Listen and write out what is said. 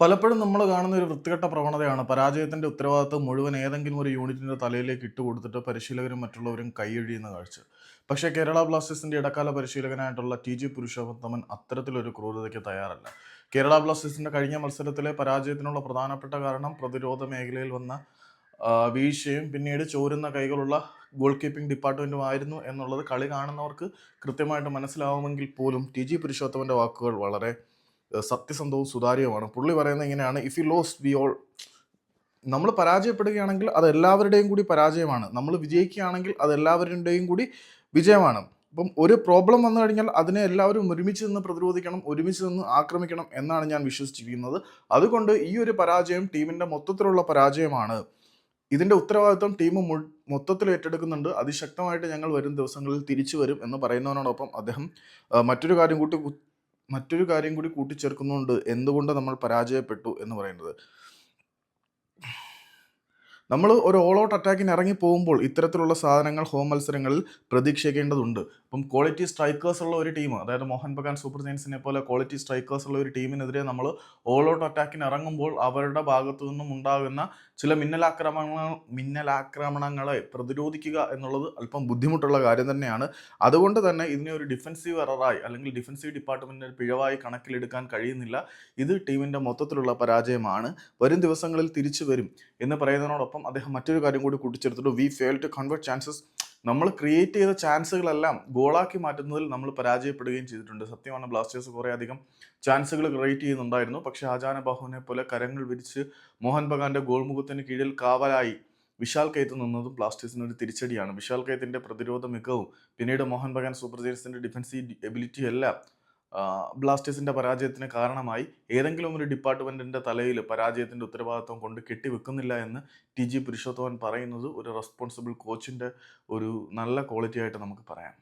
പലപ്പോഴും നമ്മൾ കാണുന്ന ഒരു വൃത്തികെട്ട പ്രവണതയാണ്. പരാജയത്തിന്റെ ഉത്തരവാദിത്വം മുഴുവൻ ഏതെങ്കിലും ഒരു യൂണിറ്റിന്റെ തലയിലേക്ക് ഇട്ടുകൊടുത്തിട്ട് പരിശീലകരും മറ്റുള്ളവരും കൈയൊഴിയുന്ന കാഴ്ച. പക്ഷേ കേരള ബ്ലാസ്റ്റേഴ്സിന്റെ ഇടക്കാല പരിശീലകനായിട്ടുള്ള ടി. ജി. പുരുഷോത്തമൻ അത്തരത്തിലൊരു ക്രൂരതയ്ക്ക് തയ്യാറല്ല. കേരള ബ്ലാസ്റ്റേഴ്സിന്റെ കഴിഞ്ഞ മത്സരത്തിലെ പരാജയത്തിനുള്ള പ്രധാനപ്പെട്ട കാരണം പ്രതിരോധ മേഖലയിൽ വന്ന വീഴ്ചയും പിന്നീട് ചോരുന്ന കൈകളുള്ള ഗോൾ കീപ്പിംഗ് ഡിപ്പാർട്ട്മെന്റും ആയിരുന്നു എന്നുള്ളത് കളി കാണുന്നവർക്ക് കൃത്യമായിട്ട് മനസ്സിലാവുമെങ്കിൽ പോലും ടി. ജി. പുരുഷോത്തമന്റെ വാക്കുകൾ വളരെ സത്യസന്ധവും സുതാര്യവുമാണ്. പുള്ളി പറയുന്നത് ഇങ്ങനെയാണ് if you lose we all നമ്മൾ പരാജയപ്പെടുകയാണെങ്കിൽ അത് എല്ലാവരുടെയും കൂടി പരാജയമാണ്. നമ്മൾ വിജയിക്കുകയാണെങ്കിൽ അത് എല്ലാവരുടെയും കൂടി വിജയമാണ്. അപ്പം ഒരു പ്രോബ്ലം വന്നു കഴിഞ്ഞാൽ അതിനെ എല്ലാവരും ഒരുമിച്ച് നിന്ന് പ്രതിരോധിക്കണം ഒരുമിച്ച് നിന്ന് ആക്രമിക്കണം എന്നാണ് ഞാൻ വിശ്വസിച്ചിരിക്കുന്നത്. അതുകൊണ്ട് ഈ ഒരു പരാജയം ടീമിന്റെ മൊത്തത്തിലുള്ള പരാജയമാണ്. ഇതിന്റെ ഉത്തരവാദിത്വം ടീം മൊത്തത്തിൽ ഏറ്റെടുക്കുന്നുണ്ട്. അതിശക്തമായിട്ട് ഞങ്ങൾ വരും ദിവസങ്ങളിൽ തിരിച്ചു വരും എന്ന് പറയുന്നതിനോടൊപ്പം അദ്ദേഹം മറ്റൊരു കാര്യം കൂട്ടി മറ്റൊരു കാര്യം കൂടി കൂട്ടിച്ചേർക്കുന്നുണ്ട്. എന്തുകൊണ്ട് നമ്മൾ പരാജയപ്പെട്ടു എന്ന് പറയുന്നത്. നമ്മൾ ഒരു ഓൾ ഔട്ട് അറ്റാക്കിന് ഇറങ്ങി പോകുമ്പോൾ ഇത്തരത്തിലുള്ള സാധനങ്ങൾ ഹോം മത്സരങ്ങളിൽ പ്രതീക്ഷിക്കേണ്ടതുണ്ട്. അപ്പം ക്വാളിറ്റി സ്ട്രൈക്കേഴ്സ് ഉള്ള ഒരു ടീം അതായത് മോഹൻ ബഗാൻ സൂപ്പർ ജയൻസിനെ പോലെ ക്വാളിറ്റി സ്ട്രൈക്കേഴ്സ് ഉള്ള ഒരു ടീമിനെതിരെ നമ്മൾ ഓൾ ഔട്ട് അറ്റാക്കിന് ഇറങ്ങുമ്പോൾ അവരുടെ ഭാഗത്തു നിന്നും ഉണ്ടാകുന്ന ചില മിന്നലാക്രമണങ്ങൾ മിന്നലാക്രമണങ്ങളെ പ്രതിരോധിക്കുക എന്നുള്ളത് അല്പം ബുദ്ധിമുട്ടുള്ള കാര്യം തന്നെയാണ്. അതുകൊണ്ട് തന്നെ ഇതിനെ ഒരു ഡിഫൻസീവ് എററായി അല്ലെങ്കിൽ ഡിഫൻസീവ് ഡിപ്പാർട്ട്മെന്റിന്റെ പിഴവായി കണക്കിലെടുക്കാൻ കഴിയുന്നില്ല. ഇത് ടീമിന്റെ മൊത്തത്തിലുള്ള പരാജയമാണ്. വരും ദിവസങ്ങളിൽ തിരിച്ചു വരും എന്ന് പറയുന്നതിനോടൊപ്പം അദ്ദേഹം മറ്റൊരു കാര്യം കൂടി കൂട്ടിച്ചേർത്തിട്ട്. We fail to convert chances നമ്മൾ ക്രിയേറ്റ് ചെയ്ത ചാൻസുകളെല്ലാം ഗോളാക്കി മാറ്റുന്നതിൽ നമ്മൾ പരാജയപ്പെടുകയും ചെയ്തിട്ടുണ്ട്. സത്യമാണ് ബ്ലാസ്റ്റേഴ്സ് കുറേ അധികം ചാൻസുകൾ ക്രിയേറ്റ് ചെയ്യുന്നുണ്ടായിരുന്നു. പക്ഷേ ആജാന ബാഹുവിനെ പോലെ കരങ്ങൾ വിരിച്ച് മോഹൻ ബഗാന്റെ ഗോൾമുഖത്തിന് കീഴിൽ കാവലായി വിശാൽ കൈത്ത് നിന്നതും ബ്ലാസ്റ്റേഴ്സിന് ഒരു തിരിച്ചടിയാണ്. വിശാൽ കൈത്തിന്റെ പ്രതിരോധ മികവും പിന്നീട് മോഹൻ ബഗാൻ സൂപ്പർ ജയൻസിന്റെ ഡിഫൻസീവ് എബിലിറ്റി എല്ലാം ആ, ബ്ലാസ്റ്റേഴ്സിന്റെ പരാജയത്തിന് കാരണമായി ഏതെങ്കിലും ഒരു ഡിപ്പാർട്ട്മെന്റിന്റെ തലയിൽ പരാജയത്തിന്റെ ഉത്തരവാദിത്വം കൊണ്ട് കെട്ടിവെക്കുന്നില്ല എന്ന് ടി ജി പുരുഷോത്തമൻ പറയുന്നത് ഒരു റെസ്പോൺസിബിൾ കോച്ചിന്റെ ഒരു നല്ല ക്വാളിറ്റി ആയിട്ട് നമുക്ക് പറയാം.